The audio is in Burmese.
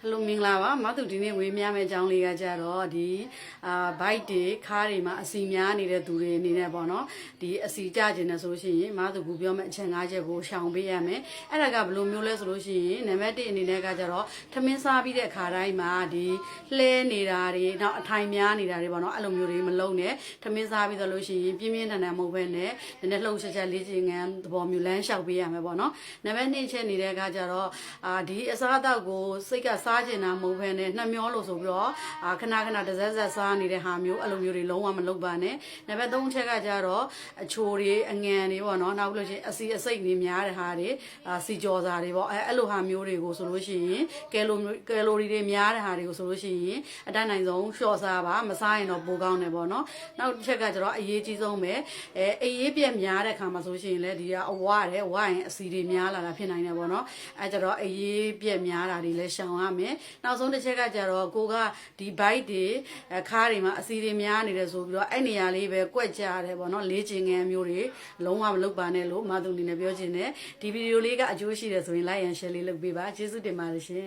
ဟယ်လိုမင်္ဂလာပါမသူဒီနေ့ဝေးများမယ့်အကြောင်းလေးကကြတော့ဒီအာဘိုက်တွေခါးတွေမှာအစီများနေတဲ့သူတွေအနေနဲ့ပေါ့နော်ဒီအစီကြခြင်းနဲ့ဆိုလို့ရှိရင်မသူကူပြောမယ့်အချက်၅ချက်ကိုရှောင်ပေးရမယ်အဲ့ဒါကဘယ်လိုမျိုးလဲဆိုလို့ရှိရင်နံပါတ်1အနေနဲ့ကကြတော့ထမင်းစားပြီးတဲ့ခါတိုင်းမှာဒီလှဲနေတာတွေနောက်အထိုင်များနေတာတွေပေါ့နော်အဲ့လိုမျိုးတွေမလုံးနဲ့ထမင်းစားပြီးတော့လို့ရှိရင်ပြင်းပြင်းထန်ထန်မဟုတ်ဘဲနဲ့နည်းနည်းလှုပ်ချက်ချက်လေးချင်ငန်းသဘောမျိုးလမ်းလျှောက်ပေးရမယ်ပေါ့နော်နံပါတ်2ချက်နေတဲ့ကကြတော့အာဒီအစားအသောက်ကိုစိတ်ကစားကျင်တာမဟုတ်ဘဲနဲ့နှမျောလို့ဆိုပြီးတော့အာခဏခဏတစ်စက်စက်စားနေတဲ့ဟာမျိုးအဲ့လိုမျိုးတွေလုံးဝမလုပ်ပါနဲ့နံပါတ်3ချက်ကကြတော့အချိုတွေအငန်တွေပေါ့နော်နောက်ပြီးလို့ရှိရင်အစီအစိတ်တွေများတဲ့ဟာတွေအာစီကြော်စာတွေပေါ့အဲအဲ့လိုဟာမျိုးတွေကိုဆိုလို့ရှိရင်ကယ်လိုကယ်လိုရီတွေများတဲ့ဟာတွေကိုဆိုလို့ရှိရင်အတတ်နိုင်ဆုံးလျှော့စားပါမစားရင်တော့ပိုကောင်းတယ်ပေါ့နော်နောက်တစ်ချက်ကကြတော့အရေးကြီးဆုံးပဲအဲအေးရေးပြက်များတဲ့ခါမှာဆိုလို့ရှိရင်လည်းဒီကအဝရတယ်ဝရင်အစီတွေများလာတာဖြစ်နိုင်တယ်ပေါ့နော်အဲကြတော့အေးရေးပြက်များတာတွေလည်းရှောင်ရမယ်နောက်ဆုံးတစ်ချက်ကကြတော့ကိုကဒီ bite တွေအခါးတွေမှာအစီတွေများနေတယ်ဆိုပြီးတော့အဲ့နေရာလေးပဲကွက်ကြရတယ်ပေါ့နော်လေးချင်ငယ်မျိုးတွေလုံးဝမလုပ်ပါနဲ့လို့မသူအနေနဲ့ပြောချင်တယ်ဒီဗီဒီယိုလေးကအကျိုးရှိတယ်ဆိုရင် like and share လေးလုပ်ပေးပါကျေးဇူးတင်ပါတယ်ရှင်